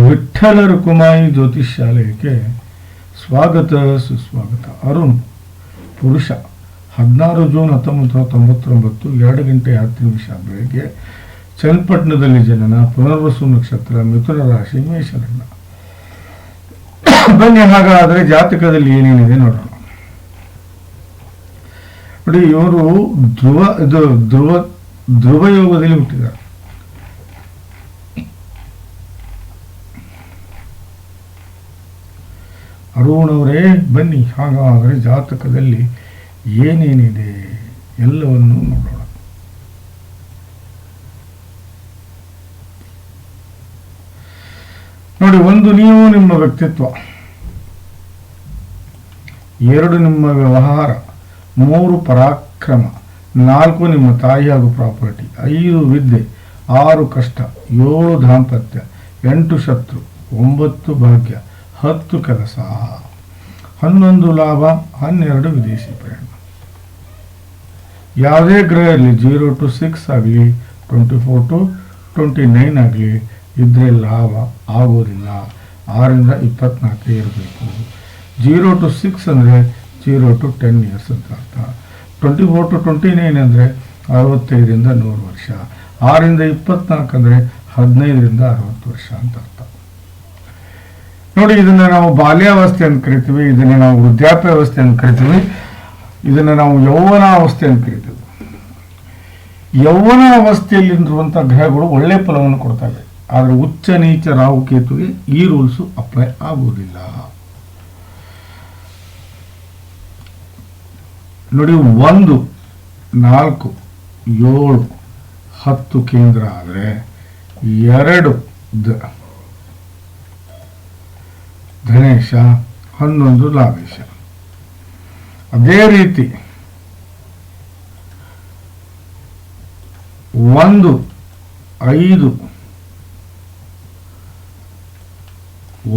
ವಿಠ್ಠಲ ರುಕುಮಾಯಿ ಜ್ಯೋತಿಷ್ ಶಾಲೆಗೆ ಸ್ವಾಗತ, ಸುಸ್ವಾಗತ. ಅರುಣ್, ಪುರುಷ, ಹದಿನಾರು ಜೂನ್ ಹತ್ತೊಂಬತ್ತು ನೂರ ತೊಂಬತ್ತೊಂಬತ್ತು, ಎರಡು ಗಂಟೆ ಹತ್ತು ನಿಮಿಷ ಬೆಳಗ್ಗೆ ಚನ್ನಪಟ್ಟಣದಲ್ಲಿ ಜನನ, ಪುನರ್ವಸು ನಕ್ಷತ್ರ, ಮಿಥುನ ರಾಶಿ ಮೇಷಲಗ್ನ ಬನ್ನಿ, ಹಾಗಾದರೆ ಜಾತಕದಲ್ಲಿ ಏನೇನಿದೆ ನೋಡೋಣ. ನೋಡಿ, ಇವರು ಧ್ರುವ, ಇದು ಧ್ರುವ ಧ್ರುವ ಯೋಗದಲ್ಲಿ ಹುಟ್ಟಿದ್ದಾರೆ. ಅರುಣವರೇ ಬನ್ನಿ. ಹಾಗಾದರೆ ಜಾತಕದಲ್ಲಿ ಏನೇನಿದೆ ಎಲ್ಲವನ್ನು ನೋಡೋಣ. ನೋಡಿ, ಒಂದು ನೀವು ನಿಮ್ಮ ವ್ಯಕ್ತಿತ್ವ, ಎರಡು ನಿಮ್ಮ ವ್ಯವಹಾರ, ಮೂರು ಪರಾಕ್ರಮ, ನಾಲ್ಕು ನಿಮ್ಮ ತಾಯಿ ಹಾಗೂ ಪ್ರಾಪರ್ಟಿ, ಐದು ವಿದ್ಯೆ, ಆರು ಕಷ್ಟ, ಏಳು ದಾಂಪತ್ಯ, ಎಂಟು ಶತ್ರು, ಒಂಬತ್ತು ಭಾಗ್ಯ ಹತ್ತು ಕೆಲಸ, ಹನ್ನೊಂದು ಲಾಭ, ಹನ್ನೆರಡು ವಿದೇಶಿ ಪ್ರಯಾಣ. ಯಾವುದೇ ಗ್ರಹ ಇರಲಿ ಜೀರೋ ಟು ಸಿಕ್ಸ್ ಆಗಲಿ, twenty four to twenty nine ಆಗಲಿ, ಇದ್ರೆ ಲಾಭ ಆಗೋದಿಲ್ಲ. ಆರಿಂದ ಇಪ್ಪತ್ನಾಲ್ಕೇ ಇರಬೇಕು. ಜೀರೋ ಟು ಸಿಕ್ಸ್ ಅಂದರೆ ಜೀರೋ ಟು ಟೆನ್ ಇಯರ್ಸ್ ಅಂತ ಅರ್ಥ. Twenty four to twenty nine ಅಂದರೆ ಅರವತ್ತೈದರಿಂದ ನೂರು ವರ್ಷ. ಆರಿಂದ ಇಪ್ಪತ್ನಾಲ್ಕು ಅಂದರೆ ಹದಿನೈದರಿಂದ ಅರವತ್ತು ವರ್ಷ ಅಂತ ಅರ್ಥ. ನೋಡಿ, ಇದನ್ನ ನಾವು ಬಾಲ್ಯಾವಸ್ಥೆ ಅಂತ ಕರಿತೀವಿ, ಇದನ್ನ ನಾವು ವೃದ್ಧಾಪ್ಯಾವಸ್ಥೆ ಅಂತ ಕರಿತೀವಿ, ಇದನ್ನ ನಾವು ಯೌವನ ಅವಸ್ಥೆ ಅಂತ ಕರಿತೀವಿ. ಯೌವನ ಅವಸ್ಥೆಯಲ್ಲಿರುವಂಥ ಗ್ರಹಗಳು ಒಳ್ಳೆ ಫಲವನ್ನು ಕೊಡ್ತವೆ. ಆದರೆ ಉಚ್ಚ ನೀಚ ರಾಹು ಕೇತುಗೆ ಈ ರೂಲ್ಸು ಅಪ್ಲೈ ಆಗುವುದಿಲ್ಲ. ನೋಡಿ, ಒಂದು, ನಾಲ್ಕು, ಏಳು, ಹತ್ತು ಕೇಂದ್ರ ಆದರೆ ಎರಡು ದ ಧನೇಶ ಹನ್ನೊಂದು ಲಾಭೇಶ ಅದೇ ರೀತಿ ಒಂದು, ಐದು,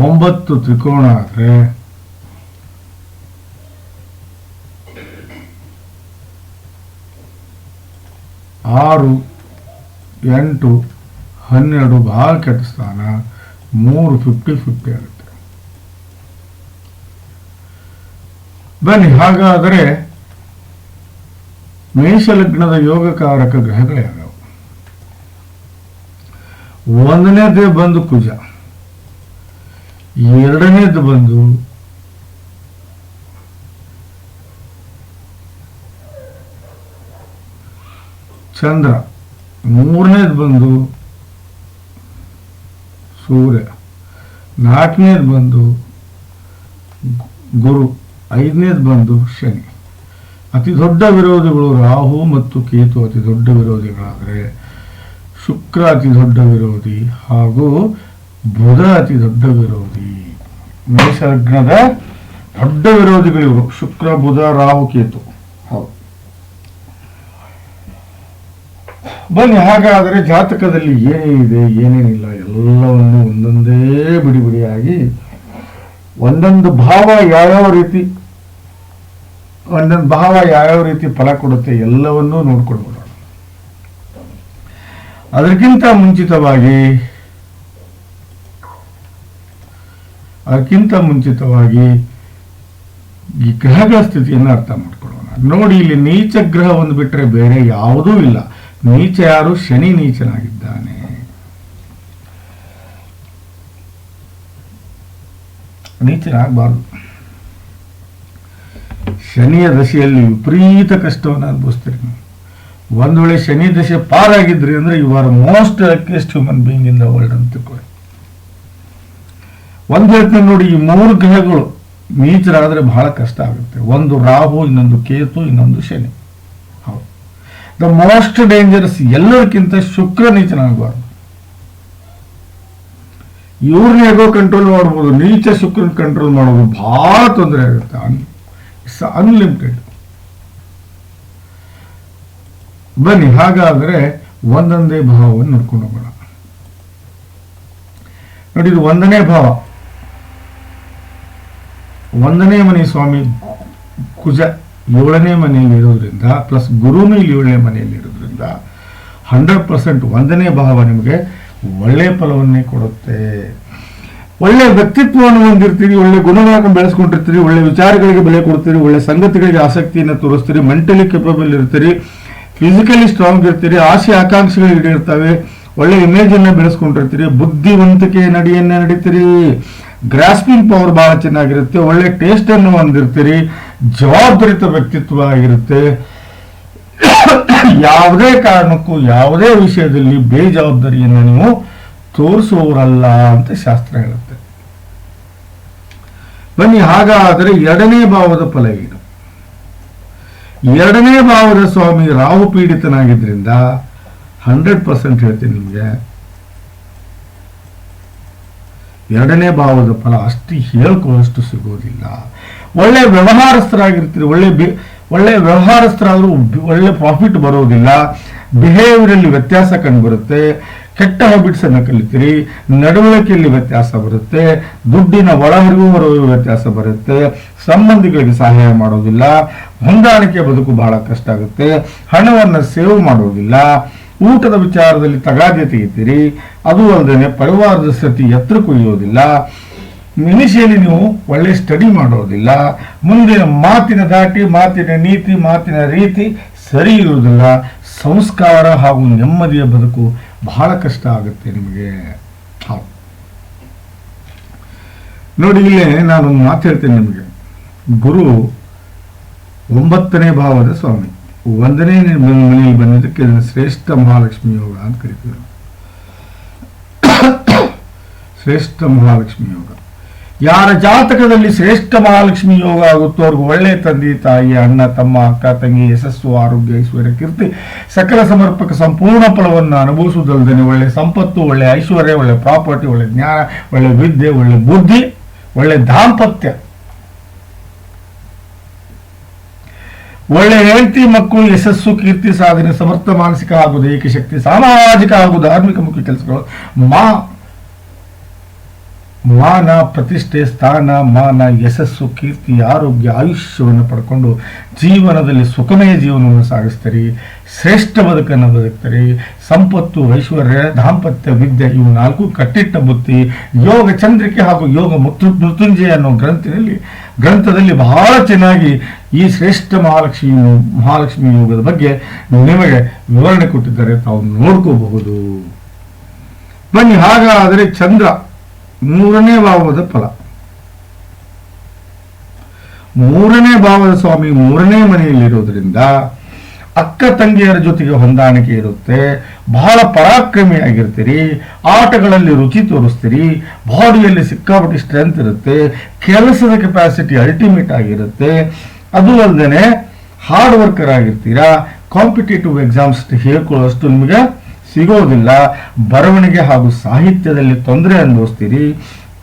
ಒಂಬತ್ತು ತ್ರಿಕೋಣ ಆದರೆ ಆರು, ಎಂಟು, ಹನ್ನೆರಡು ಭಾಳ ಕೆಟ್ಟ ಸ್ಥಾನ, ಮೂರು ಫಿಫ್ಟಿ ಫಿಫ್ಟಿ ಆಗುತ್ತೆ. ಬನ್ನಿ, ಹಾಗಾದರೆ ಮೇಷಲಗ್ನದ ಯೋಗಕಾರಕ ಗ್ರಹಗಳು ಯಾವ್ಯಾವ? ಒಂದನೇದೇ ಬಂದು ಕುಜ ಎರಡನೇದು ಬಂದು ಚಂದ್ರ ಮೂರನೇದು ಬಂದು ಸೂರ್ಯ ನಾಲ್ಕನೇದು ಬಂದು ಗುರು. ಐದನೇದು ಬಂದು ಶನಿ. ಅತಿ ದೊಡ್ಡ ವಿರೋಧಿಗಳು ರಾಹು ಮತ್ತು ಕೇತು ಅತಿ ದೊಡ್ಡ ವಿರೋಧಿಗಳಾದರೆ ಶುಕ್ರ ಅತಿ ದೊಡ್ಡ ವಿರೋಧಿ ಹಾಗೂ ಬುಧ ಅತಿ ದೊಡ್ಡ ವಿರೋಧಿ. ಮೇಷಲಗ್ನದ ದೊಡ್ಡ ವಿರೋಧಿಗಳು ಇವರು ಶುಕ್ರ, ಬುಧ, ರಾಹು, ಕೇತು. ಹೌದು. ಬನ್ನಿ, ಹಾಗಾದರೆ ಜಾತಕದಲ್ಲಿ ಏನೇನಿದೆ ಏನೇನಿಲ್ಲ, ಎಲ್ಲವನ್ನೂ ಒಂದೊಂದೇ ಬಿಡಿ ಬಿಡಿಯಾಗಿ ಒಂದೊಂದು ಭಾವ ಯಾವ್ಯಾವ ರೀತಿ ಒಂದೊಂದು ಭಾವ ಯಾವ್ಯಾವ ರೀತಿ ಫಲ ಕೊಡುತ್ತೆ ಎಲ್ಲವನ್ನೂ ನೋಡ್ಕೊಂಡು ಅದಕ್ಕಿಂತ ಮುಂಚಿತವಾಗಿ ಅದಕ್ಕಿಂತ ಮುಂಚಿತವಾಗಿ ಈ ಗ್ರಹಗಳ ಸ್ಥಿತಿಯನ್ನು ಅರ್ಥ ಮಾಡ್ಕೊಳ್ಳೋಣ. ನೋಡಿ, ಇಲ್ಲಿ ನೀಚ ಗ್ರಹ ಒಂದು ಬಿಟ್ಟರೆ ಬೇರೆ ಯಾವುದೂ ಇಲ್ಲ. ನೀಚ ಯಾರು? ಶನಿ ನೀಚನಾಗಿದ್ದಾನೆ. ನೀಚನಾಗಬಾರ್ದು. ಶನಿಯ ದಶೆಯಲ್ಲಿ ವಿಪರೀತ ಕಷ್ಟವನ್ನು ಅನುಭವಿಸ್ತೀರಿ ನೀವು. ಒಂದು ವೇಳೆ ಶನಿ ದಶೆ ಪಾರಾಗಿದ್ರಿ ಅಂದ್ರೆ you are most luckiest human being in the world ಅಂತ ತಿಳ್ಕೊಳ್ಳಿ. ಒಂದು ಹೇಳ್ತೀನಿ ನೋಡಿ, ಈ ಮೂರು ಗ್ರಹಗಳು ನೀಚರಾದರೆ ಬಹಳ ಕಷ್ಟ ಆಗುತ್ತೆ. ಒಂದು ರಾಹು, ಇನ್ನೊಂದು ಕೇತು, ಇನ್ನೊಂದು ಶನಿ. ಹೌದು. ದ ಮೋಸ್ಟ್ ಡೇಂಜರಸ್ ಎಲ್ಲರಿಗಿಂತ ಶುಕ್ರ ನೀಚನಾಗಬಾರ್ದು. ಇವ್ರನ್ನ ಹೇಗೋ ಕಂಟ್ರೋಲ್ ಮಾಡ್ಬೋದು, ನೀಚ ಶುಕ್ರನ ಕಂಟ್ರೋಲ್ ಮಾಡೋದು ಬಹಳ ತೊಂದರೆ ಆಗುತ್ತೆ. ಇಟ್ಸ್ ಅನ್ಲಿಮಿಟೆಡ್ ಬನ್ನಿ, ಹಾಗಾದರೆ ಒಂದೊಂದೇ ಭಾವವನ್ನು ನೋಡ್ಕೊಂಡು ಹೋಗೋಣ. ನೋಡಿ, ಇದು ಒಂದನೇ ಭಾವ. ಒಂದನೇ ಮನೆ ಸ್ವಾಮಿ ಕುಜ ಏಳನೇ ಮನೆಯಲ್ಲಿ ಇರೋದ್ರಿಂದ ಪ್ಲಸ್ ಗುರುನು ಇಲ್ಲಿ ಏಳನೇ ಮನೆಯಲ್ಲಿ ಇರೋದ್ರಿಂದ ಹಂಡ್ರೆಡ್ ಪರ್ಸೆಂಟ್ ಒಂದನೇ ಭಾವ ನಿಮಗೆ ಒಳ್ಳೆಯ ಫಲವನ್ನೇ ಕೊಡುತ್ತೆ. ಒಳ್ಳೆ ವ್ಯಕ್ತಿತ್ವವನ್ನು ಹೊಂದಿರ್ತೀರಿ, ಒಳ್ಳೆ ಗುಣಗಳನ್ನು ಬೆಳೆಸ್ಕೊಂಡಿರ್ತೀರಿ, ಒಳ್ಳೆ ವಿಚಾರಗಳಿಗೆ ಬೆಲೆ ಕೊಡ್ತೀರಿ, ಒಳ್ಳೆ ಸಂಗತಿಗಳಿಗೆ ಆಸಕ್ತಿಯನ್ನು ತೋರಿಸ್ತೀರಿ, ಮೆಂಟಲಿ ಕೆಪಬಲ್ ಇರ್ತೀರಿ ಫಿಸಿಕಲಿ ಸ್ಟ್ರಾಂಗ್ ಇರ್ತೀರಿ, ಆಸೆ ಆಕಾಂಕ್ಷೆಗಳು ಈಡೇರ್ತವೆ, ಒಳ್ಳೆ ಇಮೇಜ್ ಅನ್ನ ಬೆಳೆಸ್ಕೊಂಡಿರ್ತೀರಿ, ಬುದ್ಧಿವಂತಿಕೆ ನಡಿಯನ್ನ ನಡೀತೀರಿ ಗ್ರಾಸ್ಪಿಂಗ್ ಪವರ್ ಬಹಳ ಚೆನ್ನಾಗಿರುತ್ತೆ, ಒಳ್ಳೆ ಟೇಸ್ಟ್ ಅನ್ನು ಹೊಂದಿರ್ತೀರಿ ಜವಾಬ್ದಾರಿತ ವ್ಯಕ್ತಿತ್ವ ಆಗಿರುತ್ತೆ. ಯಾವುದೇ ಕಾರಣಕ್ಕೂ, ಯಾವುದೇ ವಿಷಯದಲ್ಲಿ ಬೇಜವಾಬ್ದಾರಿಯನ್ನು ನೀವು ತೋರಿಸುವವರಲ್ಲ ಅಂತ ಶಾಸ್ತ್ರ ಹೇಳುತ್ತೆ. ಬನ್ನಿ, ಹಾಗಾದರೆ ಎರಡನೇ ಭಾವದ ಫಲ ಏನು? ಎರಡನೇ ಭಾವದ ಸ್ವಾಮಿ ರಾಹು ಪೀಡಿತನಾಗಿದ್ದರಿಂದ ಹಂಡ್ರೆಡ್ ಪರ್ಸೆಂಟ್ ಹೇಳ್ತೀನಿ ನಿಮಗೆ. ಎರಡನೇ ಭಾವದ ಫಲ ಅಷ್ಟು ಹೇಳ್ಕೊಳ್ಳೋಷ್ಟು ಸಿಗೋದಿಲ್ಲ. ಒಳ್ಳೆ ವ್ಯವಹಾರಸ್ಥರಾಗಿರ್ತೀರಿ, ಒಳ್ಳೆ ಬಿ, ಒಳ್ಳೆ ವ್ಯವಹಾರಸ್ಥರಾದರೂ ಒಳ್ಳೆ ಪ್ರಾಫಿಟ್ ಬರೋದಿಲ್ಲ. ಬಿಹೇವಿಯರಲ್ಲಿ ವ್ಯತ್ಯಾಸ ಕಂಡುಬರುತ್ತೆ. ಕೆಟ್ಟ ಹ್ಯಾಬಿಟ್ಸ್ ಅನ್ನು ಕಲಿತೀರಿ, ನಡವಳಿಕೆಯಲ್ಲಿ ವ್ಯತ್ಯಾಸ ಬರುತ್ತೆ, ದುಡ್ಡಿನ ಒಳಹರಿವು ವ್ಯತ್ಯಾಸ ಬರುತ್ತೆ, ಸಂಬಂಧಿಗಳಿಗೆ ಸಹಾಯ ಮಾಡೋದಿಲ್ಲ, ಹೊಂದಾಣಿಕೆ ಬದುಕು ಬಹಳ ಕಷ್ಟ ಆಗುತ್ತೆ, ಹಣವನ್ನು ಸೇವ್ ಮಾಡೋದಿಲ್ಲ, ಊಟದ ವಿಚಾರದಲ್ಲಿ ತಗಾದೆ ತೆಗಿತೀರಿ ಅದು ಅಲ್ಲದೆ ಪರಿವಾರದ ಸ್ಥಿತಿ ಎತ್ತರ ಕುಯ್ಯೋದಿಲ್ಲ ಮಿನಿಷಿಯಲ್ಲಿ ನೀವು ಒಳ್ಳೆ ಸ್ಟಡಿ ಮಾಡೋದಿಲ್ಲ, ಮುಂದಿನ ಮಾತಿನ ದಾಟಿ, ಮಾತಿನ ನೀತಿ, ಮಾತಿನ ರೀತಿ ಸರಿ ಇರುವುದಿಲ್ಲ, ಸಂಸ್ಕಾರ ಹಾಗೂ ನೆಮ್ಮದಿಯ ಬದುಕು ಬಹಳ ಕಷ್ಟ ಆಗುತ್ತೆ ನಿಮಗೆ. ನೋಡಿ, ಇಲ್ಲೇ ನಾನೊಂದು ಮಾತು ಹೇಳ್ತೇನೆ ನಿಮಗೆ. ಗುರು ಒಂಬತ್ತನೇ ಭಾವದ ಸ್ವಾಮಿ. ಒಂದನೇ ಮನೆಯಲ್ಲಿ ಬಂದಿದ್ದಕ್ಕೆ ಶ್ರೇಷ್ಠ ಮಹಾಲಕ್ಷ್ಮಿ ಯೋಗ ಅಂತ ಕರಿತೀವಿ. ಶ್ರೇಷ್ಠ ಮಹಾಲಕ್ಷ್ಮಿ ಯೋಗ. ಯಾರ ಜಾತಕದಲ್ಲಿ ಶ್ರೇಷ್ಠ ಮಹಾಲಕ್ಷ್ಮಿ ಯೋಗ ಆಗುತ್ತೋ ಅವ್ರಿಗೆ ಒಳ್ಳೆ ತಂದೆ, ತಾಯಿ, ಅಣ್ಣ, ತಮ್ಮ, ಅಕ್ಕ, ತಂಗಿ, ಯಶಸ್ಸು, ಆರೋಗ್ಯ, ಐಶ್ವರ್ಯ, ಕೀರ್ತಿ, ಸಕಲ ಸಮರ್ಪಕ ಸಂಪೂರ್ಣ ಫಲವನ್ನು ಅನುಭವಿಸುವುದಲ್ಲದೆ ಒಳ್ಳೆ ಸಂಪತ್ತು, ಒಳ್ಳೆ ಐಶ್ವರ್ಯ, ಒಳ್ಳೆ ಪ್ರಾಪರ್ಟಿ, ಒಳ್ಳೆ ಜ್ಞಾನ, ಒಳ್ಳೆ ವಿದ್ಯೆ, ಒಳ್ಳೆ ಬುದ್ಧಿ, ಒಳ್ಳೆ ದಾಂಪತ್ಯ. ಒಳ್ಳೆ ಹೆಂಡತಿ, ಮಕ್ಕಳು, ಯಶಸ್ಸು, ಕೀರ್ತಿ, ಸಾಧನೆ, ಸಮರ್ಥ, ಮಾನಸಿಕ ಹಾಗೂ ದೈಹಿಕ ಶಕ್ತಿ, ಸಾಮಾಜಿಕ ಹಾಗೂ ಧಾರ್ಮಿಕ ಮುಖ್ಯ ಕೆಲಸಗಳು ಮಾ ಮಾನ ಪ್ರತಿಷ್ಠೆ, ಸ್ಥಾನ, ಮಾನ, ಯಶಸ್ಸು, ಕೀರ್ತಿ, ಆರೋಗ್ಯ, ಆಯುಷ್ಯವನ್ನು ಪಡ್ಕೊಂಡು ಜೀವನದಲ್ಲಿ ಸುಖಮಯ ಜೀವನವನ್ನು ಸಾಗಿಸ್ತಾರೆ. ಶ್ರೇಷ್ಠ ಬದುಕನ್ನು ಬದುಕ್ತಾರೆ. ಸಂಪತ್ತು, ಐಶ್ವರ್ಯ, ದಾಂಪತ್ಯ, ವಿದ್ಯೆ ಇವು ನಾಲ್ಕು ಕಟ್ಟಿಟ್ಟ ಬುತ್ತಿ. ಯೋಗ ಚಂದ್ರಿಕೆ ಹಾಗೂ ಯೋಗ ಮೃತ್ಯು, ಮೃತ್ಯುಂಜಯ ಅನ್ನೋ ಗ್ರಂಥದಲ್ಲಿ ಗ್ರಂಥದಲ್ಲಿ ಬಹಳ ಚೆನ್ನಾಗಿ ಈ ಶ್ರೇಷ್ಠ ಮಹಾಲಕ್ಷ್ಮಿ ಮಹಾಲಕ್ಷ್ಮಿ ಯೋಗದ ಬಗ್ಗೆ ನಿಮಗೆ ವಿವರಣೆ ಕೊಟ್ಟಿದ್ದಾರೆ. ತಾವು ನೋಡ್ಕೋಬಹುದು. ಬನ್ನಿ, ಹಾಗಾದರೆ ಚಂದ್ರ ಮೂರನೇ ಭಾವದ ಫಲ. ಮೂರನೇ ಭಾವದ ಸ್ವಾಮಿ ಮೂರನೇ ಮನೆಯಲ್ಲಿರೋದ್ರಿಂದ ಅಕ್ಕ ತಂಗಿಯರ ಜೊತೆಗೆ ಹೊಂದಾಣಿಕೆ ಇರುತ್ತೆ, ಬಹಳ ಪರಾಕ್ರಮಿಯಾಗಿರ್ತೀರಿ ಆಟಗಳಲ್ಲಿ ರುಚಿ ತೋರಿಸ್ತೀರಿ, ಬಾಡಿಯಲ್ಲಿ ಸಿಕ್ಕಾಪಟ್ಟಿ ಸ್ಟ್ರೆಂತ್ ಇರುತ್ತೆ, ಕೆಲಸದ ಕೆಪಾಸಿಟಿ ಅಲ್ಟಿಮೇಟ್ ಆಗಿರುತ್ತೆ. ಅದು ಅಲ್ಲದೆ ಹಾರ್ಡ್ ವರ್ಕರ್ ಆಗಿರ್ತೀರಾ ಕಾಂಪಿಟೇಟಿವ್ ಎಕ್ಸಾಮ್ಸ್ ಹೇಳ್ಕೊಳ್ಳೋಷ್ಟು ನಿಮಗೆ ಸಿಗೋದಿಲ್ಲ, ಬರವಣಿಗೆ ಹಾಗೂ ಸಾಹಿತ್ಯದಲ್ಲಿ ತೊಂದರೆ ಅನುಭವಿಸ್ತೀರಿ,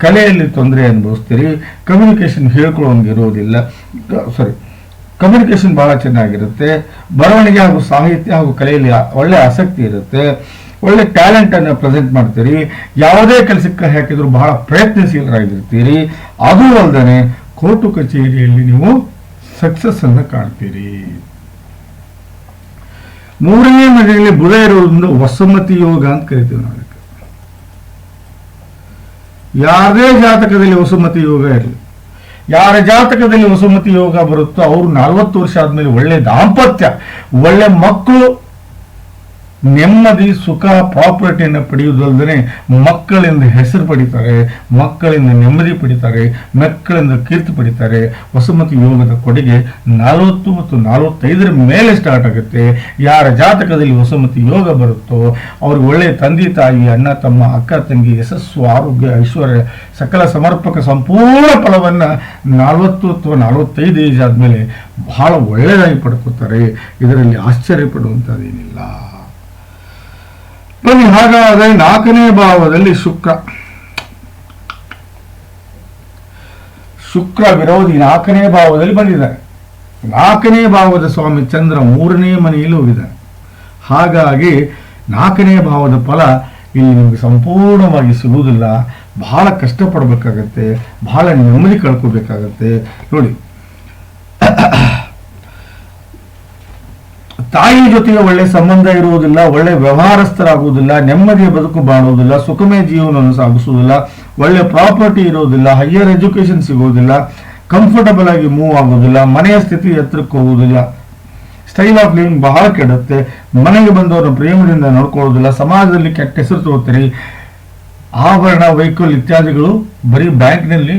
ಕಲೆಯಲ್ಲಿ ತೊಂದರೆ ಅನುಭವಿಸ್ತೀರಿ ಕಮ್ಯುನಿಕೇಶನ್ ಹೇಳ್ಕೊಳ್ಳೋಂಗೆ ಇರೋದಿಲ್ಲ. ಸಾರಿ ಕಮ್ಯುನಿಕೇಶನ್ ಭಾಳ ಚೆನ್ನಾಗಿರುತ್ತೆ. ಬರವಣಿಗೆ ಹಾಗೂ ಸಾಹಿತ್ಯ ಹಾಗೂ ಕಲೆಯಲ್ಲಿ ಒಳ್ಳೆ ಆಸಕ್ತಿ ಇರುತ್ತೆ. ಒಳ್ಳೆ ಟ್ಯಾಲೆಂಟ್ ಅನ್ನು ಪ್ರೆಸೆಂಟ್ ಮಾಡ್ತೀರಿ. ಯಾವುದೇ ಕೆಲಸಕ್ಕೆ ಹಾಕಿದ್ರು ಬಹಳ ಪ್ರಯತ್ನಶೀಲರಾಗಿರ್ತೀರಿ. ಅದೂ ಅಲ್ಲದೆ ಕೋರ್ಟು ಕಚೇರಿಯಲ್ಲಿ ನೀವು ಸಕ್ಸಸ್ ಅನ್ನು ಕಾಣ್ತೀರಿ. ಮೂರನೇ ಮನೆಯಲ್ಲಿ ಬುಧ ಇರೋದ್ರಿಂದ ವಸಮತಿ ಯೋಗ ಅಂತ ಕರಿತೀವಿ ನಾವು. ಯಾರದೇ ಜಾತಕದಲ್ಲಿ ವಸುಮತಿ ಯೋಗ ಇರಲಿ, ಯಾರ ಜಾತಕದಲ್ಲಿ ವಸುಮತಿ ಯೋಗ ಬರುತ್ತೋ ಅವರು ನಲವತ್ತು ವರ್ಷ ಆದ್ಮೇಲೆ ಒಳ್ಳೆ ದಾಂಪತ್ಯ, ಒಳ್ಳೆ ಮಕ್ಕಳು ನೆಮ್ಮದಿ, ಸುಖ ಪ್ರಾಪರ್ಟಿಯನ್ನು ಪಡೆಯುವುದಲ್ಲದೆ ಮಕ್ಕಳಿಂದ ಹೆಸರು ಪಡಿತಾರೆ, ಮಕ್ಕಳಿಂದ ನೆಮ್ಮದಿ ಪಡಿತಾರೆ, ಮಕ್ಕಳಿಂದ ಕೀರ್ತಿ ಪಡಿತಾರೆ. ವಸುಮತಿ ಯೋಗದ ಕೊಡುಗೆ ನಲವತ್ತು ಮತ್ತು ನಲವತ್ತೈದರ ಮೇಲೆ ಸ್ಟಾರ್ಟ್ ಆಗುತ್ತೆ. ಯಾರ ಜಾತಕದಲ್ಲಿ ವಸುಮತಿ ಯೋಗ ಬರುತ್ತೋ, ಅವ್ರಿಗೆ ಒಳ್ಳೆಯ ತಂದೆ, ತಾಯಿ, ಅಣ್ಣ, ತಮ್ಮ, ಅಕ್ಕ, ತಂಗಿ, ಯಶಸ್ಸು, ಆರೋಗ್ಯ, ಐಶ್ವರ್ಯ, ಸಕಲ ಸಮರ್ಪಕ ಸಂಪೂರ್ಣ ಫಲವನ್ನು ನಲವತ್ತು ಅಥವಾ ನಲವತ್ತೈದು ಏಜ್ ಆದಮೇಲೆ ಬಹಳ ಒಳ್ಳೆಯದಾಗಿ ಪಡ್ಕೋತಾರೆ. ಇದರಲ್ಲಿ ಆಶ್ಚರ್ಯ ಪಡುವಂಥದ್ದೇನಿಲ್ಲ. ಬನ್ನಿ, ಹಾಗಾದರೆ ನಾಲ್ಕನೇ ಭಾವದಲ್ಲಿ ಶುಕ್ರ. ಶುಕ್ರ ವಿರೋಧಿ ನಾಲ್ಕನೇ ಭಾವದಲ್ಲಿ ಬಂದಿದ್ದಾರೆ. ನಾಲ್ಕನೇ ಭಾವದ ಸ್ವಾಮಿ ಚಂದ್ರ ಮೂರನೇ ಮನೆಯಲ್ಲಿ ಹೋಗಿದ್ದಾರೆ. ಹಾಗಾಗಿ ನಾಲ್ಕನೇ ಭಾವದ ಫಲ ಇಲ್ಲಿ ನಿಮಗೆ ಸಂಪೂರ್ಣವಾಗಿ ಸಿಗುವುದಿಲ್ಲ. ಬಹಳ ಕಷ್ಟಪಡಬೇಕಾಗತ್ತೆ, ಬಹಳ ನೆಮ್ಮದಿ ಕಳ್ಕೋಬೇಕಾಗತ್ತೆ. ನೋಡಿ. ತಾಯಿ ಜೊತೆಗೆ ಒಳ್ಳೆ ಸಂಬಂಧ ಇರುವುದಿಲ್ಲ, ಒಳ್ಳೆ ವ್ಯವಹಾರಸ್ಥರಾಗುವುದಿಲ್ಲ, ನೆಮ್ಮದಿಯ ಬದುಕು ಬಾಳುವುದಿಲ್ಲ, ಸುಖಮಯ ಜೀವನವನ್ನು ಸಾಗಿಸುವುದಿಲ್ಲ, ಒಳ್ಳೆ ಪ್ರಾಪರ್ಟಿ ಇರುವುದಿಲ್ಲ ಹೈಯರ್ ಎಜುಕೇಶನ್ ಸಿಗುವುದಿಲ್ಲ ಕಂಫರ್ಟಬಲ್ ಆಗಿ ಮೂವ್ ಆಗುವುದಿಲ್ಲ, ಮನೆಯ ಸ್ಥಿತಿ ಎತ್ತರಕ್ಕೆ ಹೋಗುವುದಿಲ್ಲ. ಸ್ಟೈಲ್ ಆಫ್ ಲಿವಿಂಗ್ ಬಹಳ ಕೆಡುತ್ತೆ. ಮನೆಗೆ ಬಂದವರನ್ನು ಪ್ರೇಮದಿಂದ ನೋಡ್ಕೊಳ್ಳೋದಿಲ್ಲ ಸಮಾಜದಲ್ಲಿ ಕೆಟ್ಟ ಹೆಸರು ತಗೋತೀರಿ. ಆಭರಣ ವೆಹಿಕಲ್ ಇತ್ಯಾದಿಗಳು ಬರೀ ಬ್ಯಾಂಕ್ನಲ್ಲಿ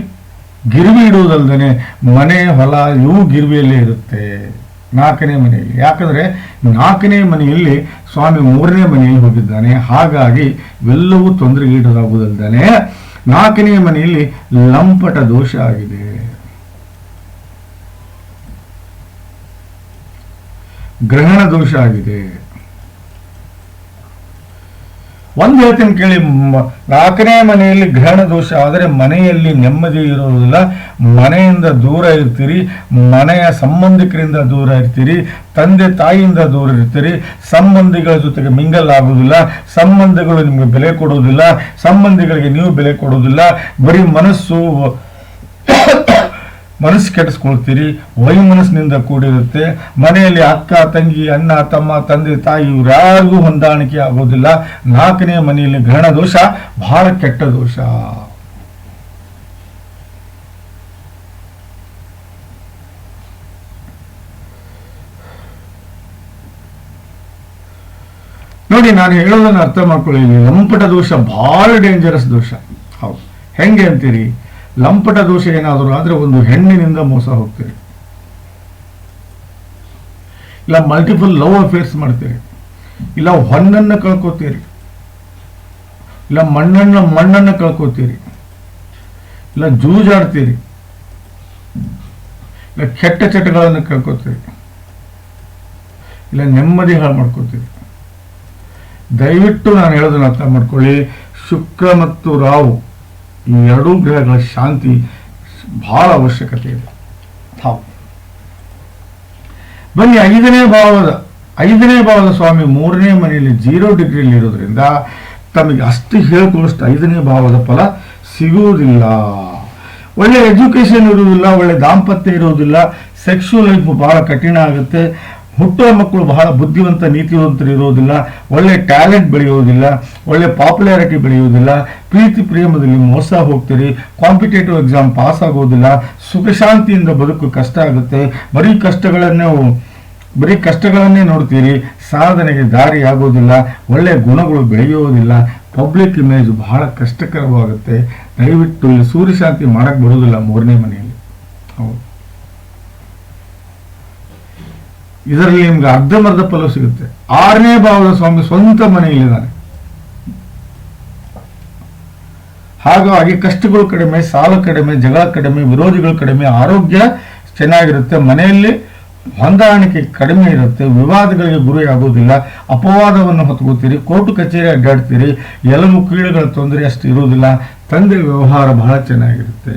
ಗಿರ್ವಿ ಇಡುವುದಲ್ಲದೆ ಮನೆ, ಹೊಲ, ಇವು ಗಿರ್ವಿಯಲ್ಲೇ ಇರುತ್ತೆ. ನಾಲ್ಕನೇ ಮನೆಯಲ್ಲಿ. ಯಾಕಂದ್ರೆ ನಾಲ್ಕನೇ ಮನೆಯಲ್ಲಿ ಸ್ವಾಮಿ ಮೂರನೇ ಮನೆಯಲ್ಲಿ ಹೋಗಿದ್ದಾನೆ. ಹಾಗಾಗಿ ಇವೆಲ್ಲವೂ ತೊಂದರೆಗೀಡಾಗುವುದಲ್ಲದೆ ನಾಲ್ಕನೇ ಮನೆಯಲ್ಲಿ ಲಂಪಟ ದೋಷ ಆಗಿದೆ. ಗ್ರಹಣ ದೋಷ ಆಗಿದೆ. ಒಂದು ಹೇಳ್ತೀನಿ ಕೇಳಿ ನಾಲ್ಕನೇ ಮನೆಯಲ್ಲಿ ಗ್ರಹಣ ದೋಷ ಆದರೆ ಮನೆಯಲ್ಲಿ ನೆಮ್ಮದಿ ಇರುವುದಿಲ್ಲ ಮನೆಯಿಂದ ದೂರ ಇರ್ತೀರಿ, ಮನೆಯ ಸಂಬಂಧಿಕರಿಂದ ದೂರ ಇರ್ತೀರಿ, ತಂದೆ ತಾಯಿಯಿಂದ ದೂರ ಇರ್ತೀರಿ. ಸಂಬಂಧಿಗಳ ಜೊತೆಗೆ ಮಿಂಗಲ್ ಆಗುವುದಿಲ್ಲ ಸಂಬಂಧಗಳು ನಿಮಗೆ ಬೆಲೆ ಕೊಡೋದಿಲ್ಲ ಸಂಬಂಧಿಗಳಿಗೆ ನೀವು ಬೆಲೆ ಕೊಡೋದಿಲ್ಲ ಬರೀ ಮನಸ್ಸು ಮನಸ್ಸು ಕೆಡಿಸ್ಕೊಳ್ತೀರಿ, ವೈಮನಸ್ಸಿನಿಂದ ಕೂಡಿರುತ್ತೆ. ಮನೆಯಲ್ಲಿ ಅಕ್ಕ, ತಂಗಿ, ಅಣ್ಣ, ತಮ್ಮ, ತಂದೆ, ತಾಯಿ ಇವ್ರ್ಯಾರಿಗೂ ಹೊಂದಾಣಿಕೆ ಆಗೋದಿಲ್ಲ. ನಾಲ್ಕನೇ ಮನೆಯಲ್ಲಿ ಗ್ರಹಣ ದೋಷ, ಬಹಳ ಕೆಟ್ಟ ದೋಷ. ನೋಡಿ, ನಾನು ಹೇಳೋದನ್ನ ಅರ್ಥ ಮಾಡ್ಕೊಳ್ಳಿ. ಲಂಪಟ ದೋಷ ಬಹಳ ಡೇಂಜರಸ್ ದೋಷ. ಹೌದು. ಹೆಂಗೆ ಅಂತೀರಿ? ಲಂಪಟ ದೋಷ ಏನಾದರೂ ಆದರೆ ಒಂದು ಹೆಣ್ಣಿನಿಂದ ಮೋಸ ಹೋಗ್ತೀರಿ. ಇಲ್ಲ ಮಲ್ಟಿಪಲ್ ಲವ್ ಅಫೇರ್ಸ್ ಮಾಡ್ತೀರಿ. ಇಲ್ಲ ಹೊನ್ನನ್ನು ಕಳ್ಕೊತೀರಿ. ಇಲ್ಲ ಮಣ್ಣನ್ನ ಮಣ್ಣನ್ನು ಕಳ್ಕೊತೀರಿ. ಇಲ್ಲ ಜೂಜಾಡ್ತೀರಿ. ಇಲ್ಲ ಕೆಟ್ಟ ಚಟಗಳನ್ನು ಕಳ್ಕೊತೀರಿ. ಇಲ್ಲ ನೆಮ್ಮದಿ ಹಾಳು ಮಾಡ್ಕೋತೀರಿ. ದಯವಿಟ್ಟು ನಾನು ಹೇಳೋದನ್ನ ಅರ್ಥ ಮಾಡ್ಕೊಳ್ಳಿ. ಶುಕ್ರ ಮತ್ತು ರಾಹು ಈ ಎರಡೂ ಗ್ರಹಗಳ ಶಾಂತಿ ಬಹಳ ಅವಶ್ಯಕತೆ ಇದೆ. ಬನ್ನಿ, ಐದನೇ ಭಾವದ ಐದನೇ ಭಾವದ ಸ್ವಾಮಿ ಮೂರನೇ ಮನೆಯಲ್ಲಿ ಜೀರೋ ಡಿಗ್ರಿಯಲ್ಲಿ ಇರೋದ್ರಿಂದ ತಮಗೆ ಅಷ್ಟು ಹೇಳ್ಕೊಳ್ಳೋಷ್ಟು ಐದನೇ ಭಾವದ ಫಲ ಸಿಗುವುದಿಲ್ಲ. ಒಳ್ಳೆ ಎಜುಕೇಶನ್ ಇರುವುದಿಲ್ಲ, ಒಳ್ಳೆ ದಾಂಪತ್ಯ ಇರುವುದಿಲ್ಲ ಸೆಕ್ಷುವಲ್ ಲೈಫ್ ಬಹಳ ಕಠಿಣ ಆಗುತ್ತೆ. ಹುಟ್ಟುವ ಮಕ್ಕಳು ಬಹಳ ಬುದ್ಧಿವಂತ, ನೀತಿವಂತರು ಇರೋದಿಲ್ಲ, ಒಳ್ಳೆ ಟ್ಯಾಲೆಂಟ್ ಬೆಳೆಯುವುದಿಲ್ಲ, ಒಳ್ಳೆ ಪಾಪ್ಯುಲಾರಿಟಿ ಬೆಳೆಯುವುದಿಲ್ಲ, ಪ್ರೀತಿ ಪ್ರೇಮದಲ್ಲಿ ಮೋಸ ಹೋಗ್ತೀರಿ, ಕಾಂಪಿಟೇಟಿವ್ ಎಕ್ಸಾಮ್ ಪಾಸ್ ಆಗೋದಿಲ್ಲ ಸುಖ ಶಾಂತಿಯಿಂದ ಬದುಕು ಕಷ್ಟ ಆಗುತ್ತೆ, ಬರೀ ಕಷ್ಟಗಳನ್ನೇ ಬರೀ ಕಷ್ಟಗಳನ್ನೇ ನೋಡ್ತೀರಿ, ಸಾಧನೆಗೆ ದಾರಿ ಆಗೋದಿಲ್ಲ ಒಳ್ಳೆ ಗುಣಗಳು ಬೆಳೆಯೋದಿಲ್ಲ ಪಬ್ಲಿಕ್ ಇಮೇಜ್ ಬಹಳ ಕಷ್ಟಕರವಾಗುತ್ತೆ, ದಯವಿಟ್ಟು ಇಲ್ಲಿ ಸೂರ್ಯಶಾಂತಿ ಮಾಡಕ್ ಬರೋದಿಲ್ಲ ಮೂರನೇ ಮನೆಯಲ್ಲಿ. ಹೌದು. ಇದರಲ್ಲಿ ನಿಮ್ಗೆ ಅರ್ಧಮರ್ಧ ಫಲ ಸಿಗುತ್ತೆ. ಆರನೇ ಭಾವದ ಸ್ವಾಮಿ ಸ್ವಂತ ಮನೆಯಲ್ಲಿದ್ದಾನೆ ಹಾಗಾಗಿ ಕಷ್ಟಗಳು ಕಡಿಮೆ, ಸಾಲ ಕಡಿಮೆ, ಜಗಳ ಕಡಿಮೆ, ವಿರೋಧಿಗಳು ಕಡಿಮೆ, ಆರೋಗ್ಯ ಚೆನ್ನಾಗಿರುತ್ತೆ, ಮನೆಯಲ್ಲಿ ಹೊಂದಾಣಿಕೆ ಕಡಿಮೆ ಇರುತ್ತೆ, ವಿವಾದಗಳಿಗೆ ಗುರಿ ಆಗೋದಿಲ್ಲ ಅಪವಾದವನ್ನು ಹೊತ್ಕೋತೀರಿ ಕೋರ್ಟು ಕಚೇರಿ ಅಡ್ಡಾಡ್ತೀರಿ, ಎಲ್ಲವೂ ಕೀಳುಗಳ ತೊಂದರೆ ಅಷ್ಟು ಇರುವುದಿಲ್ಲ, ತಂದೆ ವ್ಯವಹಾರ ಬಹಳ ಚೆನ್ನಾಗಿರುತ್ತೆ.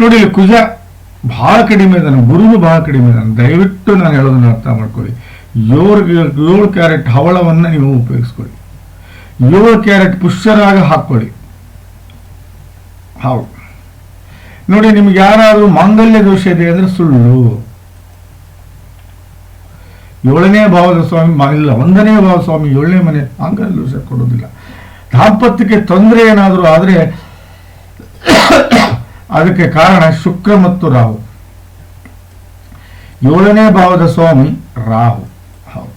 ನೋಡಿ ಕುಜ. ಬಹಳ ಕಡಿಮೆ ಇದ್ದಾನೆ ಗುರುನು ಬಹಳ ಕಡಿಮೆ ಇದ್ದಾನೆ ದಯವಿಟ್ಟು ನಾನು ಹೇಳೋದನ್ನು ಅರ್ಥ ಮಾಡ್ಕೊಳ್ಳಿ. ಏಳು ಏಳು ಕ್ಯಾರೆಟ್ ಹವಳವನ್ನು ನೀವು ಉಪಯೋಗಿಸ್ಕೊಳ್ಳಿ. ಏಳು ಕ್ಯಾರೆಟ್ ಪುಷ್ಯರಾಗ ಹಾಕ್ಕೊಳ್ಳಿ. ಹೌದು. ನೋಡಿ, ನಿಮ್ಗೆ ಯಾರಾದರೂ ಮಾಂಗಲ್ಯ ದೋಷ ಇದೆ ಅಂದ್ರೆ ಸುಳ್ಳು. ಏಳನೇ ಭಾವದ ಸ್ವಾಮಿ ಇಲ್ಲ, ಒಂದನೇ ಭಾವ ಸ್ವಾಮಿ ಏಳನೇ ಮನೆ ಮಾಂಗಲ್ಯ ದೋಷ ಕೊಡೋದಿಲ್ಲ. ದಾಂಪತ್ಯಕ್ಕೆ ತೊಂದರೆ ಏನಾದರೂ ಆದ್ರೆ ಅದಕ್ಕೆ ಕಾರಣ ಶುಕ್ರ ಮತ್ತು ರಾಹು. ಏಳನೇ ಭಾವದ ಸ್ವಾಮಿ ರಾಹು. ಹೌದು.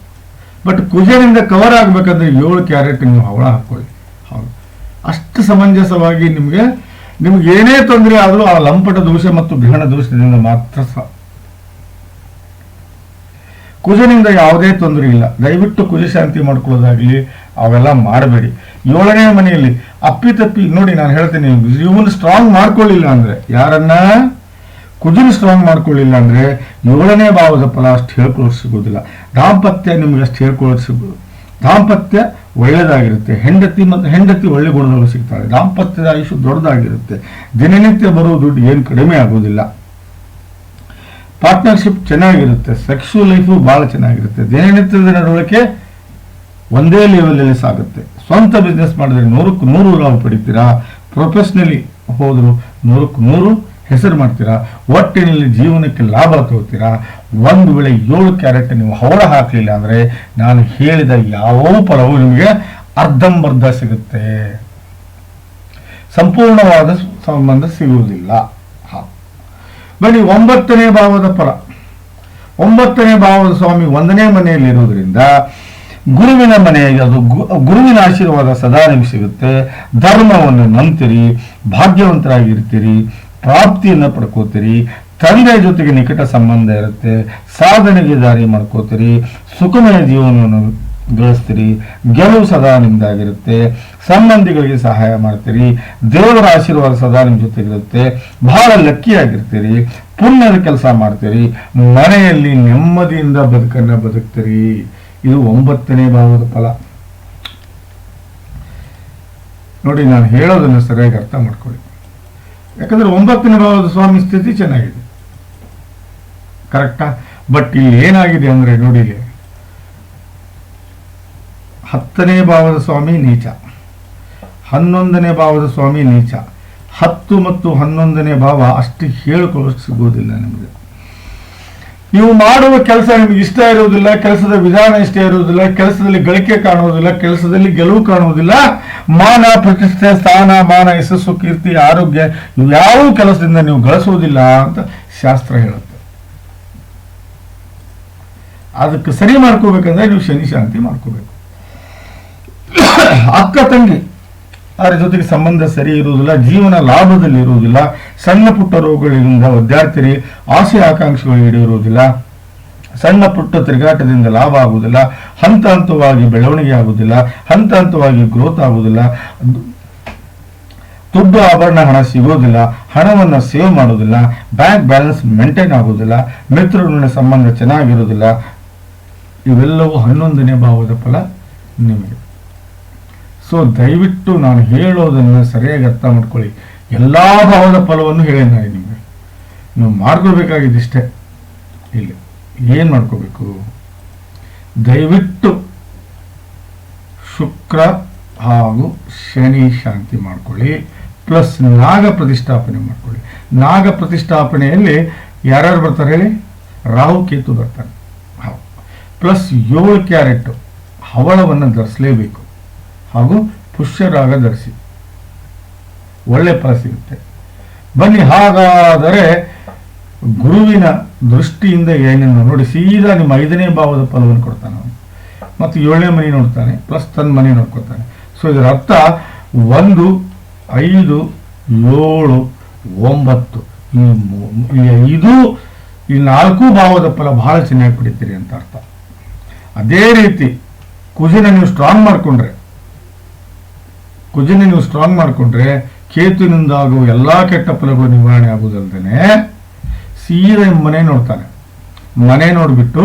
ಬಟ್ ಕುಜನಿಂದ ಕವರ್ ಆಗಬೇಕಂದ್ರೆ ಏಳು ಕ್ಯಾರೆಟ್ ನೀವು ಹವಳ ಹಾಕೊಳ್ಳಿ ಹೌದು. ಅಷ್ಟು ಸಮಂಜಸವಾಗಿ ನಿಮಗೆ, ನಿಮ್ಗೆ ಏನೇ ತೊಂದರೆ ಆದರೂ ಆ ಲಂಪಟ ದೋಷ ಮತ್ತು ಗ್ರಹಣ ದೋಷದಿಂದ ಮಾತ್ರ ಕುಜನಿಂದ ಯಾವುದೇ ತೊಂದರೆ ಇಲ್ಲ. ದಯವಿಟ್ಟು ಕುಜ ಶಾಂತಿ ಮಾಡ್ಕೊಳ್ಳೋದಾಗ್ಲಿ ಅವೆಲ್ಲ ಮಾಡಬೇಡಿ ಏಳನೇ ಮನೆಯಲ್ಲಿ ಅಪ್ಪಿತಪ್ಪಿ ನೋಡಿ ನಾನು ಹೇಳ್ತೀನಿ ಇವನು ಸ್ಟ್ರಾಂಗ್ ಮಾಡ್ಕೊಳ್ಳಿಲ್ಲ ಅಂದ್ರೆ ಯಾರನ್ನ? ಕುದುರೆ ಸ್ಟ್ರಾಂಗ್ ಮಾಡ್ಕೊಳ್ಳಿಲ್ಲ ಅಂದ್ರೆ ಏಳನೇ ಭಾವದ ಫಲ ಅಷ್ಟು ಹೇಳ್ಕೊಳ್ಳೋಕೆ ಸಿಗೋದಿಲ್ಲ. ದಾಂಪತ್ಯ ನಿಮ್ಗೆ ಅಷ್ಟು ಹೇಳ್ಕೊಳ್ಳೋಕೆ ಸಿಗೋದು ದಾಂಪತ್ಯ ಒಳ್ಳೆಯದಾಗಿರುತ್ತೆ ಹೆಂಡತಿ ಮತ್ತು ಹೆಂಡತಿ ಒಳ್ಳೆ ಗುಣಗಳು ಸಿಗ್ತಾಳೆ ದಾಂಪತ್ಯದ ಆಯುಷು ದೊಡ್ಡದಾಗಿರುತ್ತೆ. ದಿನನಿತ್ಯ ಬರೋ ದುಡ್ಡು ಏನು ಕಡಿಮೆ ಆಗೋದಿಲ್ಲ. ಪಾರ್ಟ್ನರ್ಶಿಪ್ ಚೆನ್ನಾಗಿರುತ್ತೆ. ಸೆಕ್ಸುವಲ್ ಲೈಫು ಭಾಳ ಚೆನ್ನಾಗಿರುತ್ತೆ. ದಿನನಿತ್ಯದ ನಡವಳಿಕೆ ಒಂದೇ ಲೆವೆಲಲ್ಲಿ ಸಾಗುತ್ತೆ. ಸ್ವಂತ ಬಿಸ್ನೆಸ್ ಮಾಡಿದ್ರೆ ನೂರಕ್ಕೆ ನೂರು ಲಾಭ ಪಡಿತೀರಾ? ಪ್ರೊಫೆಷ್ನಲಿ ಹೋದ್ರು ನೂರಕ್ಕೆ ನೂರು ಹೆಸರು ಮಾಡ್ತೀರಾ? ಒಟ್ಟಿನಲ್ಲಿ ಜೀವನಕ್ಕೆ ಲಾಭ ತಗೋತೀರಾ? ಒಂದು ವೇಳೆ ಏಳು ಕ್ಯಾರೆಟ್ ನೀವು ಹವಳ ಹಾಕಲಿಲ್ಲ ಅಂದರೆ ನಾನು ಹೇಳಿದ ಯಾವ ಫಲವು ನಿಮಗೆ ಅರ್ಧಂಬರ್ಧ ಸಿಗುತ್ತೆ. ಸಂಪೂರ್ಣವಾದ ಸಂಬಂಧ ಸಿಗುವುದಿಲ್ಲ. ಬನ್ನಿ, ಒಂಬತ್ತನೇ ಭಾವದ ಪರ. ಒಂಬತ್ತನೇ ಭಾವದ ಸ್ವಾಮಿ ಒಂದನೇ ಮನೆಯಲ್ಲಿ ಇರುವುದರಿಂದ ಗುರುವಿನ ಮನೆಯಾಗಿ ಅದು ಗುರುವಿನ ಆಶೀರ್ವಾದ ಸದಾ ನಿಮಗೆ ಸಿಗುತ್ತೆ ಧರ್ಮವನ್ನು ನಂಬ್ತೀರಿ, ಭಾಗ್ಯವಂತರಾಗಿರ್ತೀರಿ, ಪ್ರಾಪ್ತಿಯನ್ನು ಪಡ್ಕೋತೀರಿ, ತಂದೆ ಜೊತೆಗೆ ನಿಕಟ ಸಂಬಂಧ ಇರುತ್ತೆ, ಸಾಧನೆಗೆ ದಾರಿ ಮಾಡ್ಕೋತೀರಿ, ಸುಖಮಯ ಜೀವನವನ್ನು ಗಳಿಸ್ತೀರಿ, ಗೆಲುವು ಸದಾ ನಿಮ್ದಾಗಿರುತ್ತೆ, ಸಂಬಂಧಿಗಳಿಗೆ ಸಹಾಯ ಮಾಡ್ತೀರಿ, ದೇವರ ಆಶೀರ್ವಾದ ಸದಾ ನಿಮ್ಮ ಜೊತೆಗಿರುತ್ತೆ, ಬಹಳ ಲಕ್ಕಿ ಆಗಿರ್ತೀರಿ ಪುಣ್ಯದ ಕೆಲಸ ಮಾಡ್ತೀರಿ, ಮನೆಯಲ್ಲಿ ನೆಮ್ಮದಿಯಿಂದ ಬದುಕನ್ನ ಬದುಕ್ತೀರಿ. ಇದು ಒಂಬತ್ತನೇ ಭಾವದ ಫಲ. ನೋಡಿ, ನಾನು ಹೇಳೋದನ್ನು ಸರಿಯಾಗಿ ಅರ್ಥ ಮಾಡ್ಕೊಳ್ಳಿ. ಯಾಕಂದ್ರೆ ಒಂಬತ್ತನೇ ಭಾವದ ಸ್ವಾಮಿ ಸ್ಥಿತಿ ಚೆನ್ನಾಗಿದೆ. ಕರೆಕ್ಟಾ? ಬಟ್ ಇಲ್ಲಿ ಏನಾಗಿದೆ ಅಂದ್ರೆ ನೋಡಿ ಇಲ್ಲಿ ಹತ್ತನೇ ಭಾವದ ಸ್ವಾಮಿ ನೀಚ. ಹನ್ನೊಂದನೇ ಭಾವದ ಸ್ವಾಮಿ ನೀಚ. ಹತ್ತು ಮತ್ತು ಹನ್ನೊಂದನೇ ಭಾವ ಅಷ್ಟು ಹೇಳ್ಕೊಳ್ಳೋಷ್ಟು ಸಿಗೋದಿಲ್ಲ ನಿಮಗೆ. ನೀವು ಮಾಡುವ ಕೆಲಸ ನಿಮ್ಗೆ ಇಷ್ಟ ಇರುವುದಿಲ್ಲ, ಕೆಲಸದ ವಿಧಾನ ಇಷ್ಟ ಇರುವುದಿಲ್ಲ, ಕೆಲಸದಲ್ಲಿ ಗಳಿಕೆ ಕಾಣುವುದಿಲ್ಲ, ಕೆಲಸದಲ್ಲಿ ಗೆಲುವು ಕಾಣುವುದಿಲ್ಲ. ಮಾನ, ಪ್ರತಿಷ್ಠೆ, ಸ್ಥಾನ, ಮಾನ, ಯಶಸ್ಸು, ಕೀರ್ತಿ, ಆರೋಗ್ಯ, ಇವು ಯಾವ ಕೆಲಸದಿಂದ ನೀವು ಗಳಿಸುವುದಿಲ್ಲ ಅಂತ ಶಾಸ್ತ್ರ ಹೇಳುತ್ತೆ. ಅದಕ್ಕೆ ಸರಿ ಮಾಡ್ಕೋಬೇಕಂದ್ರೆ ನೀವು ಶನಿ ಶಾಂತಿ ಮಾಡ್ಕೋಬೇಕು. ಅಕ್ಕ ತಂಗಿ. ಅದರ ಜೊತೆಗೆ ಸಂಬಂಧ ಸರಿ ಇರುವುದಿಲ್ಲ, ಜೀವನ ಲಾಭದಲ್ಲಿ ಇರುವುದಿಲ್ಲ, ಸಣ್ಣ ಪುಟ್ಟ ರೋಗಗಳಿಂದ ವಿದ್ಯಾರ್ಥಿರಿ ಆಸೆ ಆಕಾಂಕ್ಷೆಗಳು ಈಡೇರುವುದಿಲ್ಲ, ಸಣ್ಣ ಪುಟ್ಟ ತಿರುಗಾಟದಿಂದ ಲಾಭ ಆಗುವುದಿಲ್ಲ, ಹಂತ ಹಂತವಾಗಿ ಬೆಳವಣಿಗೆ ಆಗುವುದಿಲ್ಲ, ಹಂತ ಹಂತವಾಗಿ ಗ್ರೋತ್ ಆಗುವುದಿಲ್ಲ, ದುಡ್ಡು ಆಭರಣ ಹಣ ಸಿಗೋದಿಲ್ಲ, ಹಣವನ್ನು ಸೇವ್ ಮಾಡೋದಿಲ್ಲ ಬ್ಯಾಂಕ್ ಬ್ಯಾಲೆನ್ಸ್ ಮೇಂಟೈನ್ ಆಗೋದಿಲ್ಲ ಮಿತ್ರರೊಡನೆ ಸಂಬಂಧ ಚೆನ್ನಾಗಿರೋದಿಲ್ಲ ಇವೆಲ್ಲವೂ ಹನ್ನೊಂದನೇ ಭಾವದ ಫಲ ನಿಮಗೆ. ಸೊ ದಯವಿಟ್ಟು ನಾನು ಹೇಳೋದನ್ನು ಸರಿಯಾಗಿ ಅರ್ಥ ಮಾಡ್ಕೊಳ್ಳಿ. ಎಲ್ಲ ಭಾವದ ಫಲವನ್ನು ಹೇಳಿ ನಾನು ನಿಮಗೆ? ನೀವು ಮಾಡ್ಕೋಬೇಕಾಗಿದ್ದಿಷ್ಟೇ ಇಲ್ಲಿ ಏನು ಮಾಡ್ಕೋಬೇಕು? ದಯವಿಟ್ಟು ಶುಕ್ರ ಹಾಗೂ ಶನಿ ಶಾಂತಿ ಮಾಡ್ಕೊಳ್ಳಿ. ಪ್ಲಸ್ ನಾಗ ಪ್ರತಿಷ್ಠಾಪನೆ ಮಾಡ್ಕೊಳ್ಳಿ. ನಾಗ ಪ್ರತಿಷ್ಠಾಪನೆಯಲ್ಲಿ ಯಾರ್ಯಾರು ಬರ್ತಾರೆ ಹೇಳಿ? ರಾಹು, ಕೇತು ಬರ್ತಾರೆ. ಪ್ಲಸ್ ಏಳು ಕ್ಯಾರೆಟ್ ಹವಳವನ್ನು ಧರಿಸಲೇಬೇಕು. ಹಾಗೂ ಪುಷ್ಯರಾಗ ಧರಿಸಿ. ಒಳ್ಳೆ ಫಲ ಸಿಗುತ್ತೆ. ಬನ್ನಿ, ಹಾಗಾದರೆ ಗುರುವಿನ ದೃಷ್ಟಿಯಿಂದ ಏನನ್ನು ನೋಡಿ, ಸೀದಾ ನಿಮ್ಮ ಐದನೇ ಭಾವದ ಫಲವನ್ನು ಕೊಡ್ತಾನೆ ಅವನು. ಮತ್ತು ಏಳನೇ ಮನೆ ನೋಡ್ತಾನೆ ಪ್ಲಸ್ ತನ್ನ ಮನೆ ನೋಡ್ಕೊತಾನೆ. ಸೊ ಇದರ ಅರ್ಥ ಒಂದು, ಐದು, ಏಳು, ಒಂಬತ್ತು. ಈ ಐದು, ಈ ನಾಲ್ಕು ಭಾವದ ಫಲ ಬಹಳ ಚೆನ್ನಾಗಿ ಪಡಿತೀರಿ ಅಂತ ಅರ್ಥ. ಅದೇ ರೀತಿ ಕುಜಿನ ನೀವು ಸ್ಟ್ರಾಂಗ್ ಮಾಡಿಕೊಂಡ್ರೆ ಕುಜಿನ ನೀವು ಸ್ಟ್ರಾಂಗ್ ಮಾಡಿಕೊಂಡ್ರೆ ಕೇತುವಿನಿಂದಾಗುವ ಎಲ್ಲಾ ಕೆಟ್ಟ ಫಲಗಳು ನಿವಾರಣೆ ಆಗುವುದಲ್ದೇನೆ ಸೀರೆ ಮನೆ ನೋಡ್ತಾನೆ. ಮನೆ ನೋಡ್ಬಿಟ್ಟು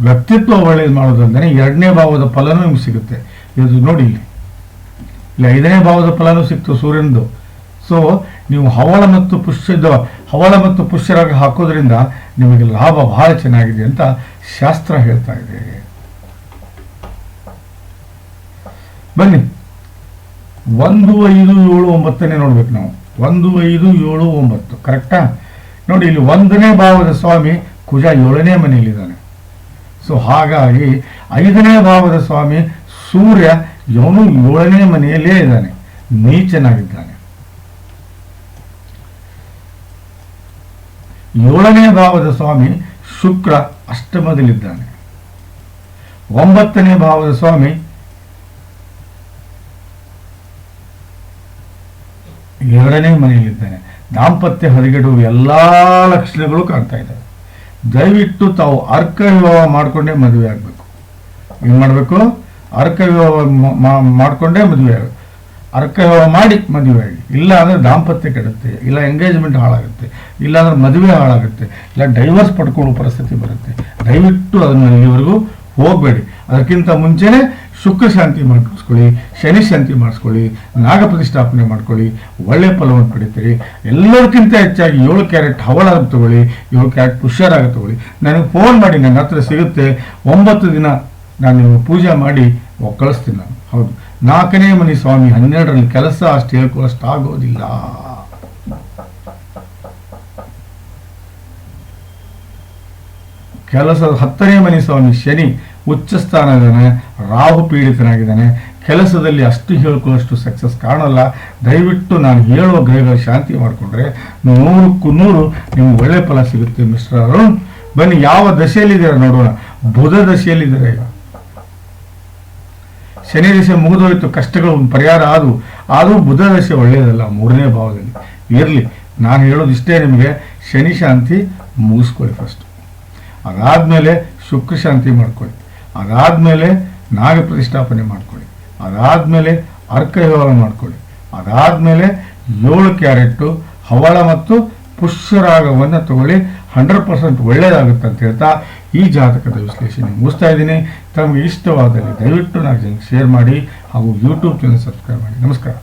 ವ್ಯಕ್ತಿತ್ವ ಒಳ್ಳೇದು ಮಾಡೋದಲ್ಲದೇ ಎರಡನೇ ಭಾವದ ಫಲನೂ ನಿಮ್ಗೆ ಸಿಗುತ್ತೆ. ಇದು ನೋಡಿ ಇಲ್ಲಿ. ಇಲ್ಲಿ ಐದನೇ ಭಾವದ ಫಲನೂ ಸಿಕ್ತು ಸೂರ್ಯನದು. ಸೊ ನೀವು ಹವಳ ಮತ್ತು ಪುಷ್ಯದ ಹವಳ ಮತ್ತು ಪುಷ್ಯರಾಗಿ ಹಾಕೋದ್ರಿಂದ ನಿಮಗೆ ಲಾಭ ಬಹಳ ಚೆನ್ನಾಗಿದೆ ಅಂತ ಶಾಸ್ತ್ರ ಹೇಳ್ತಾ ಇದೆ. ಬನ್ನಿ. ಒಂದು ಐದು ಏಳು ಒಂಬತ್ತನೇ ನೋಡ್ಬೇಕು ನಾವು. ಒಂದು ಐದು ಏಳು ಒಂಬತ್ತು. ಕರೆಕ್ಟಾ ನೋಡಿ, ಇಲ್ಲಿ ಒಂದನೇ ಭಾವದ ಸ್ವಾಮಿ ಕುಜ ಏಳನೇ ಮನೆಯಲ್ಲಿದ್ದಾನೆ. ಸೊ ಹಾಗಾಗಿ ಐದನೇ ಭಾವದ ಸ್ವಾಮಿ ಸೂರ್ಯ ಇವನು ಏಳನೇ ಮನೆಯಲ್ಲೇ ಇದ್ದಾನೆ. ನೀಚನಾಗಿದ್ದಾನೆ. ಏಳನೇ ಭಾವದ ಸ್ವಾಮಿ ಶುಕ್ರ ಅಷ್ಟಮದಲ್ಲಿದ್ದಾನೆ. ಒಂಬತ್ತನೇ ಭಾವದ ಸ್ವಾಮಿ ಎರಡನೇ ಮನೆಯಲ್ಲಿದ್ದಾನೆ. ದಾಂಪತ್ಯ ಹೊರಗೆಡುವ ಎಲ್ಲಾ ಲಕ್ಷಣಗಳು ಕಾಣ್ತಾ ಇದ್ದಾವೆ ದಯವಿಟ್ಟು ತಾವು ಅರ್ಕ ವಿವಾಹ ಮಾಡಿಕೊಂಡೇ ಮದುವೆ ಆಗಬೇಕು. ಏನು ಮಾಡಬೇಕು? ಅರ್ಕ ವಿವಾಹ ಮಾಡಿಕೊಂಡೇ ಮದುವೆ ಆಗ ಅರ್ಕ ವಿವಾಹ ಮಾಡಿ ಮದುವೆ ಆಗಿ. ಇಲ್ಲ ಅಂದರೆ ದಾಂಪತ್ಯ ಕೆಡುತ್ತೆ. ಇಲ್ಲ ಎಂಗೇಜ್ಮೆಂಟ್ ಹಾಳಾಗುತ್ತೆ. ಇಲ್ಲ ಅಂದರೆ ಮದುವೆ ಹಾಳಾಗುತ್ತೆ. ಇಲ್ಲ ಡೈವರ್ಸ್ ಪಡ್ಕೊಳ್ಳೋ ಪರಿಸ್ಥಿತಿ ಬರುತ್ತೆ. ದಯವಿಟ್ಟು ಅದನ್ನು ಇಲ್ಲಿವರೆಗೂ ಹೋಗಬೇಡಿ. ಅದಕ್ಕಿಂತ ಮುಂಚೆನೆ ಶುಕ್ರ ಶಾಂತಿ ಮಾಡಿಸ್ಕೊಳ್ಳಿ, ಶನಿ ಶಾಂತಿ ಮಾಡಿಸ್ಕೊಳ್ಳಿ, ನಾಗ ಪ್ರತಿಷ್ಠಾಪನೆ ಮಾಡ್ಕೊಳ್ಳಿ ಒಳ್ಳೆಯ ಫಲವನ್ನು ಪಡಿತೀರಿ. ಎಲ್ಲರಿಗಿಂತ ಹೆಚ್ಚಾಗಿ ಏಳು ಕ್ಯಾರೆಟ್ ಹವಳಾಗಿ ತಗೊಳ್ಳಿ, ಏಳು ಕ್ಯಾರೆಟ್ ಹುಷಾರಾಗಿ ತಗೊಳ್ಳಿ. ನನಗೆ ಫೋನ್ ಮಾಡಿ, ನನ್ನ ಹತ್ರ ಸಿಗುತ್ತೆ. ಒಂಬತ್ತು ದಿನ ನಾನು ಪೂಜೆ ಮಾಡಿ ಕಳಿಸ್ತೀನಿ ನಾನು. ಹೌದು. ನಾಲ್ಕನೇ ಮನೆ ಸ್ವಾಮಿ, ಹನ್ನೆರಡರಲ್ಲಿ ಕೆಲಸ ಅಷ್ಟು ಹೇಳ್ಕೊಳ್ಳೋಷ್ಟು ಆಗೋದಿಲ್ಲ. ಕೆಲಸದ ಹತ್ತನೇ ಮನೆ ಸ್ವಾಮಿ ಶನಿ ಉಚ್ಚ ಸ್ಥಾನದಾನೆ ರಾಹು ಪೀಡಿತನಾಗಿದ್ದಾನೆ, ಕೆಲಸದಲ್ಲಿ ಅಷ್ಟು ಹೇಳ್ಕೊಳ್ಳೋಷ್ಟು ಸಕ್ಸಸ್ ಕಾಣಲ್ಲ. ದಯವಿಟ್ಟು ನಾನು ಹೇಳುವ ಗ್ರಹಗಳ ಶಾಂತಿ ಮಾಡಿಕೊಂಡ್ರೆ ನೂರಕ್ಕೂ ನೂರು ನಿಮ್ಗೆ ಒಳ್ಳೆ ಫಲ ಸಿಗುತ್ತೆ ಮಿಸ್ಟರ್ ಅರುಣ್. ಬನ್ನಿ, ಯಾವ ದಶೆಯಲ್ಲಿದ್ದೀರಾ ನೋಡೋಣ. ಬುಧ ದಶೆಯಲ್ಲಿದ್ದೀರಾ. ಈಗ ಶನಿ ದಶೆ ಮುಗಿದೋಯ್ತು, ಕಷ್ಟಗಳು ಒಂದು ಪರಿಹಾರ ಆದವು. ಆದರೂ ಬುಧ ದಶೆ ಒಳ್ಳೆಯದಲ್ಲ, ಮೂರನೇ ಭಾವದಲ್ಲಿ. ಇರಲಿ, ನಾನು ಹೇಳೋದು ಇಷ್ಟೇ ನಿಮಗೆ, ಶನಿ ಶಾಂತಿ ಮುಗಿಸ್ಕೊಳ್ಳಿ ಫಸ್ಟ್ ಅದಾದಮೇಲೆ ಶುಕ್ರ ಶಾಂತಿ ಮಾಡ್ಕೊಳ್ಳಿ. ಅದಾದಮೇಲೆ ನಾಗ ಪ್ರತಿಷ್ಠಾಪನೆ ಮಾಡ್ಕೊಳ್ಳಿ. ಅದಾದಮೇಲೆ ಅರ್ಕ ವ್ಯವಹಾರ ಮಾಡ್ಕೊಳ್ಳಿ. ಅದಾದಮೇಲೆ ಏಳು ಕ್ಯಾರೆಟ್ಟು, ಹವಳ ಮತ್ತು ಪುಷ್ಯರಾಗವನ್ನು ತಗೊಳ್ಳಿ. ಹಂಡ್ರೆಡ್ ಪರ್ಸೆಂಟ್ ಒಳ್ಳೆಯದಾಗುತ್ತೆ ಅಂತ ಹೇಳ್ತಾ ಈ ಜಾತಕದ ವಿಶ್ಲೇಷಣೆ ಮುಗಿಸ್ತಾ ಇದ್ದೀನಿ. ತಮಗೆ ಇಷ್ಟವಾದಲ್ಲಿ ದಯವಿಟ್ಟು ನಾನು ಶೇರ್ ಮಾಡಿ ಹಾಗೂ ಯೂಟ್ಯೂಬ್ ಚಾನಲ್ ಸಬ್ಸ್ಕ್ರೈಬ್ ಮಾಡಿ. ನಮಸ್ಕಾರ.